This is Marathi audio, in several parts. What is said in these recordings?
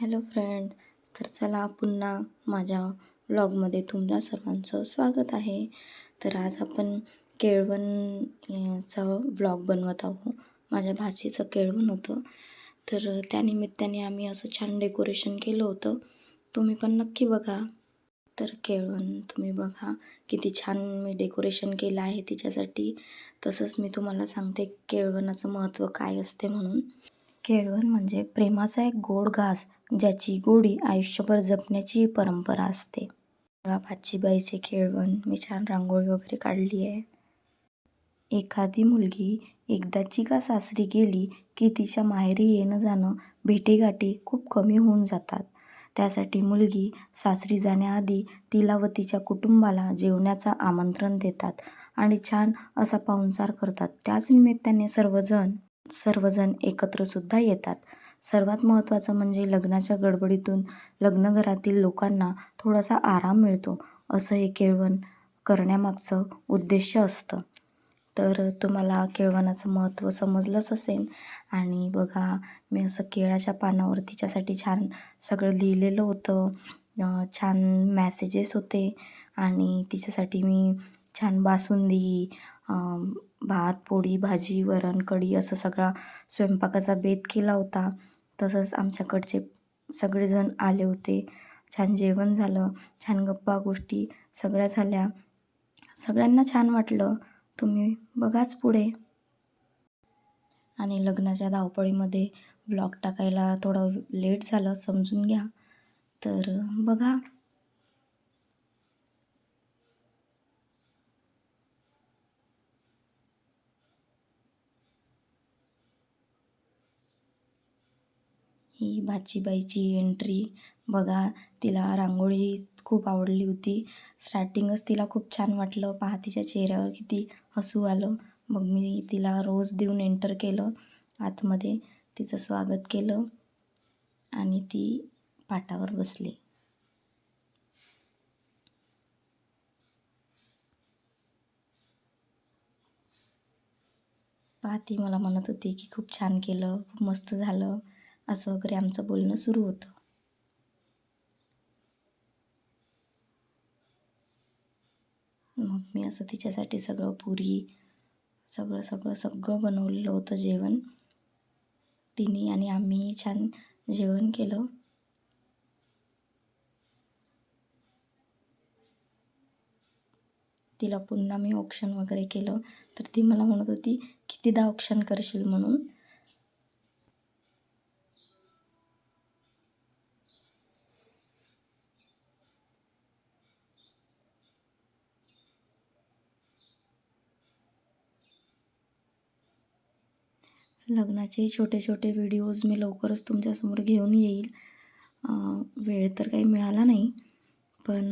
हॅलो फ्रेंड्स तर चला पुन्हा माझ्या व्लॉगमध्ये तुमच्या सर्वांचं स्वागत आहे. तर आज आपण केळवणचा ब्लॉग व्लॉग बनवत आहोत. माझ्या भाचीचं केळवण होतं. तर त्यानिमित्ताने आम्ही असं छान डेकोरेशन केलं होतं. तुम्ही पण नक्की बघा. तर केळवण तुम्ही बघा. किती छान मी डेकोरेशन केलं आहे तिच्यासाठी. तसंच मी तुम्हाला सांगते केळवणाचं महत्त्व काय असते म्हणून. केळवण म्हणजे प्रेमाचा एक गोड घास ज्याची गोडी आयुष्यभर जपण्याची परंपरा असते. बाईचे केळवण मी छान रांगोळी वगैरे काढली आहे. एखादी मुलगी एकदाची का सासरी गेली की तिच्या माहेरी येणं जाणं भेटीगाठी खूप कमी होऊन जातात. त्यासाठी मुलगी सासरी जाण्याआधी तिला व तिच्या कुटुंबाला जेवण्याचं आमंत्रण देतात आणि छान असा पाहुणचार करतात. त्याच निमित्ताने सर्वजण सर्वजण एकत्रसुद्धा येतात. सर्वात महत्त्वाचं म्हणजे लग्नाच्या गडबडीतून लग्नघरातील लोकांना थोडासा आराम मिळतो असं हे केळवण करण्यामागचं उद्देश असतं. तर तुम्हाला केळवणाचं महत्त्व समजलंच असेल. आणि बघा मी असं केळाच्या पानावर तिच्यासाठी छान सगळं लिहिलेलं होतं. छान मॅसेजेस होते. आणि तिच्यासाठी मी छान बासुंदी भात पोळी भाजी वरण कढी असं सगळा स्वयंपाकाचा बेत केला होता. तसंच आमच्याकडचे सगळेजण आले होते. छान जेवण झालं. छान गप्पा गोष्टी सगळ्या झाल्या. सगळ्यांना छान वाटलं. तुम्ही बघाच पुढे. आणि लग्नाच्या धावपळीमध्ये ब्लॉग टाकायला थोडं लेट झालं समजून घ्या. तर बघा. ही भाचीबाईची एंट्री बघा तिला रांगोळी खूप आवडली होती. स्टार्टिंगच तिला खूप छान वाटलं. पहा तिच्या चेहऱ्यावर किती हसू आलं. मग मी तिला रोज देऊन एंटर केलं. आतमध्ये तिचं स्वागत केलं आणि ती पाटावर बसली. पहा ती मला म्हणत होती की खूप छान केलं खूप मस्त झालं. असं वगैरे आमचं बोलणं सुरू होतं. मग मी असं तिच्यासाठी सगळं पुरी सगळं सगळं सगळं बनवलेलं होतं जेवण. तिने आणि आम्ही छान जेवण केलं. तिला पुन्हा मी ऑप्शन वगैरे केलं. तर ती मला म्हणत होती कितीदा ऑप्शन करशील म्हणून? लग्नाचे छोटे छोटे व्हिडिओज मी लवकरच तुमच्यासमोर घेऊन येईल. वेळ तर काही मिळाला नाही पण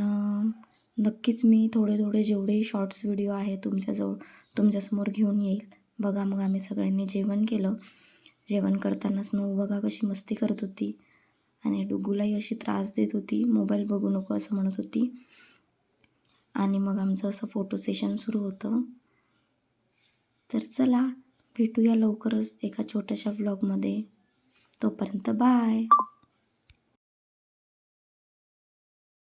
नक्कीच मी थोडे थोडे जेवढेही शॉर्ट्स व्हिडिओ आहे तुमच्याजवळ तुमच्यासमोर घेऊन येईल. बघा मग आम्ही सगळ्यांनी जेवण केलं. जेवण करतानाच नऊ बघा कशी मस्ती करत होती. आणि डुगूलाही अशी त्रास देत होती. मोबाईल बघू नको असं म्हणत होती. आणि मग आमचं असं फोटो सेशन सुरू होतं. तर चला भेटूया लवकरच एका छोट्याशा व्लॉगमध्ये तोपर्यंत बाय